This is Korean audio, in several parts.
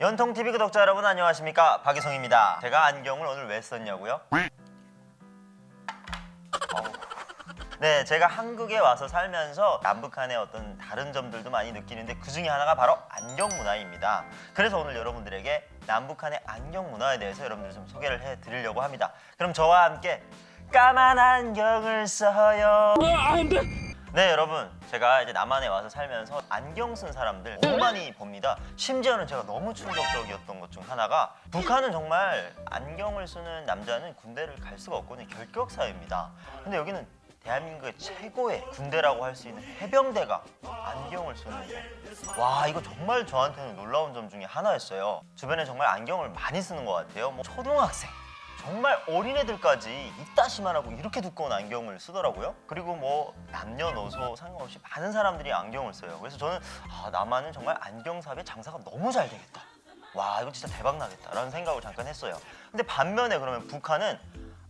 연통 TV 구독자 여러분 안녕하십니까 박희성입니다. 제가 안경을 오늘 왜 썼냐고요? 네, 제가 한국에 와서 살면서 남북한의 어떤 다른 점들도 많이 느끼는데 그 중에 하나가 바로 안경 문화입니다. 그래서 오늘 여러분들에게 남북한의 안경 문화에 대해서 여러분들 좀 소개를 해드리려고 합니다. 그럼 저와 함께 까만 안경을 써요. 네 여러분. 제가 이제 남한에 와서 살면서 안경 쓴 사람들 너무 많이 봅니다. 심지어는 제가 너무 충격적이었던 것 중 하나가 북한은 정말 안경을 쓰는 남자는 군대를 갈 수가 없거든요. 결격 사회입니다. 근데 여기는 대한민국의 최고의 군대라고 할 수 있는 해병대가 안경을 쓰는 거 와 이거 정말 저한테는 놀라운 점 중에 하나였어요. 주변에 정말 안경을 많이 쓰는 것 같아요. 뭐 초등학생 정말 어린애들까지 이따시만 하고 이렇게 두꺼운 안경을 쓰더라고요. 그리고 뭐 남녀노소 상관없이 많은 사람들이 안경을 써요. 그래서 저는 아, 남한은 정말 안경 사업의 장사가 너무 잘 되겠다. 와 이거 진짜 대박 나겠다라는 생각을 잠깐 했어요. 근데 반면에 그러면 북한은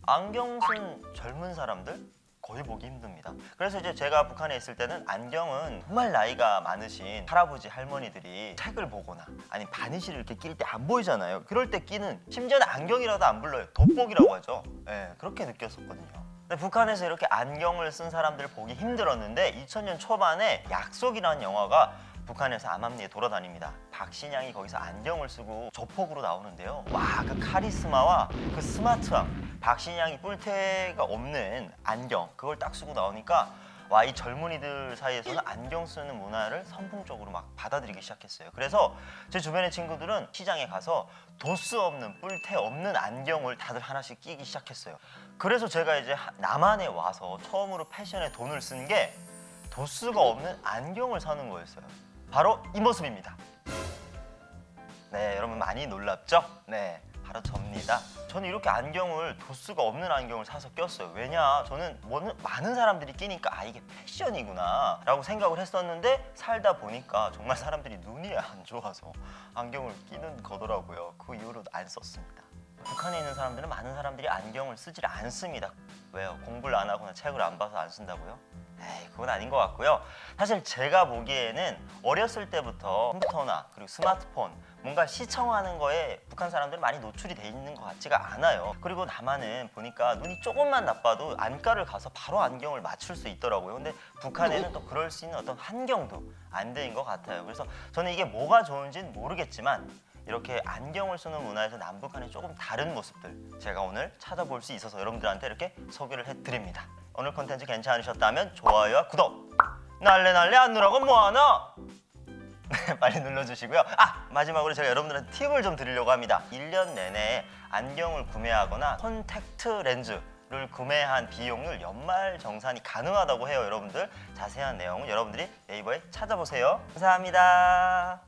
안경 쓴 젊은 사람들 거의 보기 힘듭니다. 그래서 이제 제가 북한에 있을 때는 안경은 정말 나이가 많으신 할아버지 할머니들이 책을 보거나 아니 바니쉬를 이렇게 낄 때 안 보이잖아요. 그럴 때 끼는 심지어는 안경이라도 안 불러요. 돋보기라고 하죠. 예, 그렇게 느꼈었거든요. 근데 북한에서 이렇게 안경을 쓴 사람들을 보기 힘들었는데 2000년 초반에 약속이라는 영화가 북한에서 암암리에 돌아다닙니다. 박신양이 거기서 안경을 쓰고 조폭으로 나오는데요. 와, 그 카리스마와 그 스마트함. 박신양이 뿔테가 없는 안경 그걸 딱 쓰고 나오니까 와 이 젊은이들 사이에서는 안경 쓰는 문화를 선풍적으로 막 받아들이기 시작했어요. 그래서 제 주변의 친구들은 시장에 가서 도스 없는 뿔테 없는 안경을 다들 하나씩 끼기 시작했어요. 그래서 제가 이제 하- 남한에 와서 처음으로 패션에 돈을 쓴 게 도스가 없는 안경을 사는 거였어요. 바로 이 모습입니다. 네, 여러분 많이 놀랍죠? 네, 바로 접니다. 저는 이렇게 안경을 도수가 없는 안경을 사서 꼈어요. 왜냐? 저는 뭐는- 많은 사람들이 끼니까 아 이게 패션이구나 라고 생각을 했었는데 살다 보니까 정말 사람들이 눈이 안 좋아서 안경을 끼는 거더라고요. 그 이후로 안 썼습니다. 북한에 있는 사람들은 많은 사람들이 안경을 쓰질 않습니다. 왜요? 공부를 안 하거나 책을 안 봐서 안 쓴다고요? 에이, 그건 아닌 것 같고요. 사실 제가 보기에는 어렸을 때부터 컴퓨터나 그리고 스마트폰 뭔가 시청하는 거에 북한 사람들은 많이 노출이 돼 있는 것 같지가 않아요. 그리고 남한은 보니까 눈이 조금만 나빠도 안과를 가서 바로 안경을 맞출 수 있더라고요. 근데 북한에는 또 그럴 수 있는 어떤 환경도 안 되는 것 같아요. 그래서 저는 이게 뭐가 좋은지는 모르겠지만 이렇게 안경을 쓰는 문화에서 남북한의 조금 다른 모습들 제가 오늘 찾아볼 수 있어서 여러분들한테 이렇게 소개를 해드립니다. 오늘 콘텐츠 괜찮으셨다면 좋아요와 구독 날래 날래 안 누라고 뭐하나? 네, 빨리 눌러주시고요. 아 마지막으로 제가 여러분들한테 팁을 좀 드리려고 합니다. 1년 내내 안경을 구매하거나 콘택트 렌즈 를 구매한 비용을 연말 정산이 가능하다고 해요, 여러분들. 자세한 내용은 여러분들이 네이버에 찾아보세요. 감사합니다.